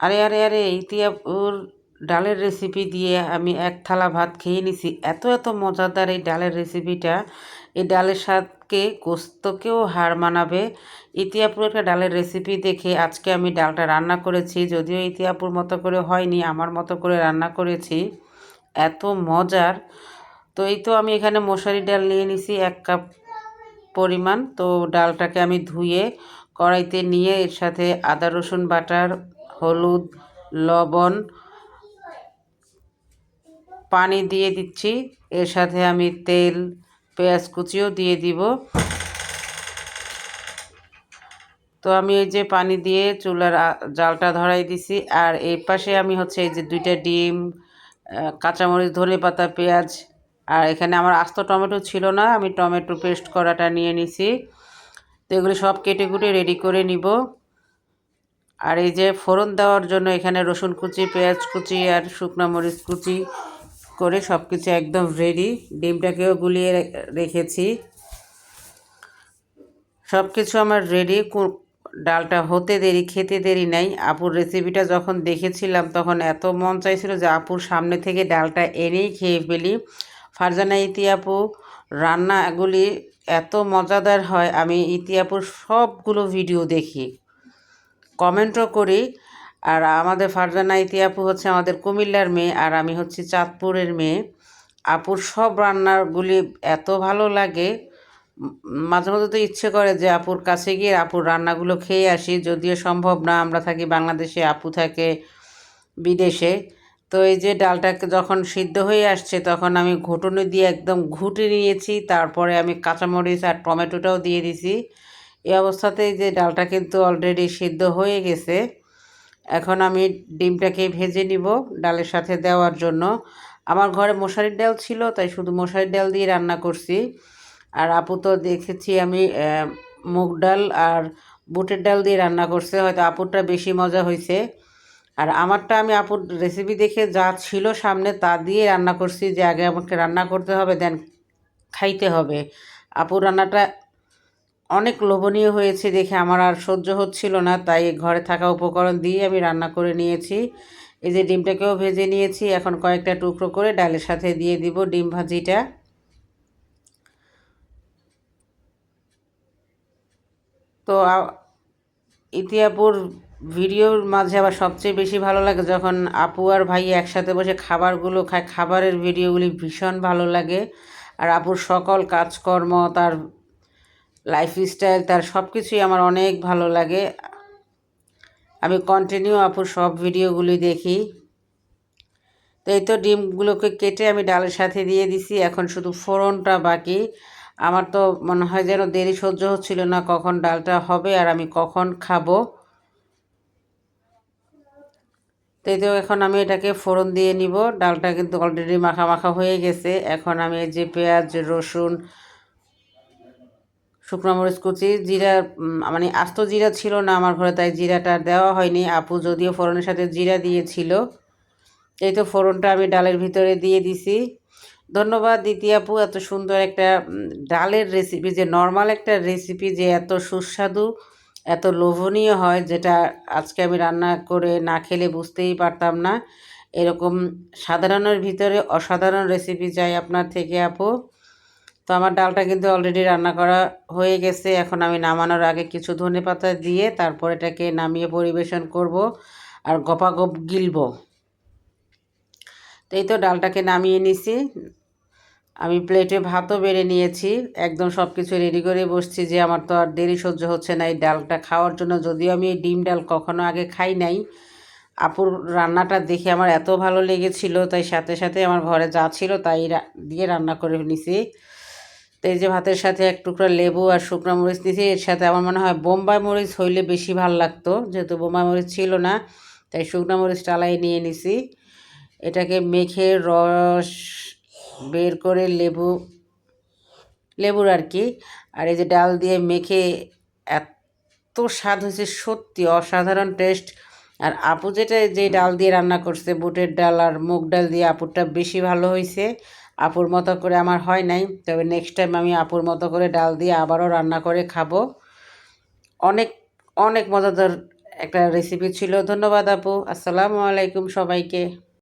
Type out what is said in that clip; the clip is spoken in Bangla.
আরে আরে আরে ইতিয়াপুর ডালের রেসিপি দিয়ে আমি এক থালা ভাত খেয়ে নিছি। এত এত মজাদার এই ডালের রেসিপিটা এই ডালের স্বাদকে গোস্তকেও হার মানাবে। ইতিয়াপুর একটা ডালের রেসিপি দেখে আজকে আমি ডালটা রান্না করেছি। যদিও ইতিয়াপুর মতো করে হয়নি, আমার মতো করে রান্না করেছি। এত মজার। তো এই তো আমি এখানে মশারি ডাল নিয়ে নিছি এক কাপ পরিমাণ। তো ডালটাকে আমি ধুয়ে কড়াইতে নিয়ে এর সাথে আদা, রসুন বাটার হলুদ লবণ পানি দিয়ে দিচ্ছি। এর সাথে আমি তেল, পেঁয়াজ কুচিও দিয়ে দিব। তো আমি এই যে পানি দিয়ে চুলার জালটা ধরাই দিছি। আর এই পাশে আমি হচ্ছে এই যে দুইটা ডিম কাঁচামরিচ ধনে পাতা পেঁয়াজ, আর এখানে আমার আস্ত টমেটো ছিল না। আমি টমেটো পেস্ট করাটা নিয়ে নিছি। তো এগুলি সব কেটে কুটে রেডি করে নিব। আর এই যে ফোড়ন দেওয়ার জন্য এখানে রসুন কুচি, পেঁয়াজ কুচি আর শুকনো মরিচ কুচি করে সব কিছু একদম রেডি ডিমটাকেও গুলিয়ে রেখেছি। সব কিছু আমার রেডি ডালটা হতে দেরি, খেতে দেরি নাই। আপুর রেসিপিটা যখন দেখেছিলাম তখন এত মন চাইছিল যে আপুর সামনে থেকে ডালটা এনেই খেয়ে ফেলি। ফারজানা ইতিয়াপু রান্নাগুলি এত মজাদার হয়। আমি ইতিয়াপুর সবগুলো ভিডিও দেখি। কমেন্টও করি। আর আমাদের ফারজানা ইতিয়াপু হচ্ছে আমাদের কুমিল্লার মেয়ে আর আমি হচ্ছি চাঁদপুরের মেয়ে। আপুর সব রান্নাগুলি এত ভালো লাগে। মাঝে মধ্যে তো ইচ্ছে করে যে আপুর কাছে গিয়ে আপুর রান্নাগুলো খেয়ে আসি। যদিও সম্ভব না, আমরা থাকি বাংলাদেশে, আপু থাকে বিদেশে। তো এই যে ডালটাকে যখন সিদ্ধ হয়ে আসছে, তখন আমি ঘুটনি দিয়ে একদম ঘুটে নিয়েছি। তারপরে আমি কাঁচামরিচ আর টমেটোটাও দিয়ে দিছি। এই অবস্থাতেই যে ডালটা কিন্তু অলরেডি সিদ্ধ হয়ে গেছে। এখন আমি ডিমটাকে ভেজে নিব ডালের সাথে দেওয়ার জন্য। আমার ঘরে মশারির ডাল ছিল, তাই শুধু মশারির ডাল দিয়ে রান্না করছি। আর আপু তো দেখেছি আমি মুগ ডাল আর বুটের ডাল দিয়ে রান্না করছে, হয়তো আপুরটা বেশি মজা হয়েছে আর আমারটা আমি আপুর রেসিপি দেখে যা ছিল সামনে তা দিয়ে রান্না করছি, যে আগে আমাকে রান্না করতে হবে দেন খাইতে হবে। আপুর রান্নাটা অনেক লোভনীয় হয়েছে দেখে আমার আর সহ্য হচ্ছিল না, তাই ঘরে থাকা উপকরণ দিয়ে আমি রান্না করে নিয়েছি। এই যে ডিমটাকেও ভেজে নিয়েছি, এখন কয়েকটা টুকরো করে ডালের সাথে দিয়ে দিব ডিম ভাজিটা। তো ইতিহাপুর ভিডিওর মাঝে আবার সবচেয়ে বেশি ভালো লাগে যখন আপু আর ভাই একসাথে বসে খাবারগুলো খায়, খাবারের ভিডিওগুলি ভীষণ ভালো লাগে। আর আপুর সকল কাজকর্ম, তার লাইফস্টাইল তার সব কিছুই আমার অনেক ভালো লাগে। আমি কন্টিনিউ আপুর সব ভিডিওগুলি দেখি। তো এই তো ডিমগুলোকে কেটে আমি ডালের সাথে দিয়ে দিছি, এখন শুধু ফোড়নটা বাকি। আমার তো মনে হয় যেন দেরি সহ্য হচ্ছিল না কখন ডালটা হবে আর আমি কখন খাব। তো তো এখন আমি এটাকে ফোড়ন দিয়ে নিব। ডালটা কিন্তু অলরেডি মাখা মাখা হয়ে গেছে। এখন আমি এই যে পেঁয়াজ, রসুন শুকনো মরিচ কুচি, জিরা মানে আস্ত জিরা ছিল না আমার ঘরে, তাই জিরাটা দেওয়া হয়নি। আপু যদিও ফোড়নের সাথে জিরা দিয়েছিল, এই তো ফোড়নটা আমি ডালের ভিতরে দিয়ে দিছি। ধন্যবাদ দিতি আপু, এত সুন্দর একটা ডালের রেসিপি যে নর্মাল একটা রেসিপি যে এত সুস্বাদু, এত লোভনীয় হয়, যেটা আজকে আমি রান্না করে না খেলে বুঝতেই পারতাম না। এরকম সাধারণের ভিতরে অসাধারণ রেসিপি চাই আপনার থেকে আপু। তো আমার ডালটা কিন্তু অলরেডি রান্না করা হয়ে গেছে। এখন আমি নামানোর আগে কিছু ধনে পাতা দিয়ে তারপর এটাকে নামিয়ে পরিবেশন করব আর গপাগপ গিলব। তো এই তো ডালটাকে নামিয়ে নিছি। আমি প্লেটে ভাতও বেড়ে নিয়েছি। একদম সব কিছু রেডি করে বসছি যে আমার তো আর দেরি সহ্য হচ্ছে না এই ডালটা খাওয়ার জন্য। যদিও আমি এই ডিম ডাল কখনো আগে খাই নাই। আপুর রান্নাটা দেখে আমার এত ভালো লেগেছিল। তাই সাথে সাথে আমার ঘরে যা ছিল তাই দিয়ে রান্না করে নিছি। তো এই যে ভাতের সাথে এক টুকরা লেবু আর শুকনো মরিচ দিয়েছি, এর সাথে আমার মনে হয় বোম্বাই মরিচ হইলে বেশি ভালো লাগতো, যেহেতু বোম্বাই মরিচ ছিল না, তাই শুকনো মরিচ টালাই নিয়ে নিছি। এটাকে মেখে রস বের করে লেবু, লেবুর আর কি, আর এই যে ডাল দিয়ে মেখে এত স্বাদ হয়েছে, সত্যি অসাধারণ টেস্ট। আর আপু যেটা, যে ডাল দিয়ে রান্না করছে, বুটের ডাল আর মুগ ডাল দিয়ে আপুরটা বেশি ভালো হয়েছে। আপুর মতো করে আমার হয় নাই। তবে নেক্সট টাইম আমি আপুর মতো করে ডাল দিয়ে আবারও রান্না করে খাব। অনেক অনেক মজাদার একটা রেসিপি ছিল। ধন্যবাদ আপু। আসসালামু আলাইকুম সবাইকে।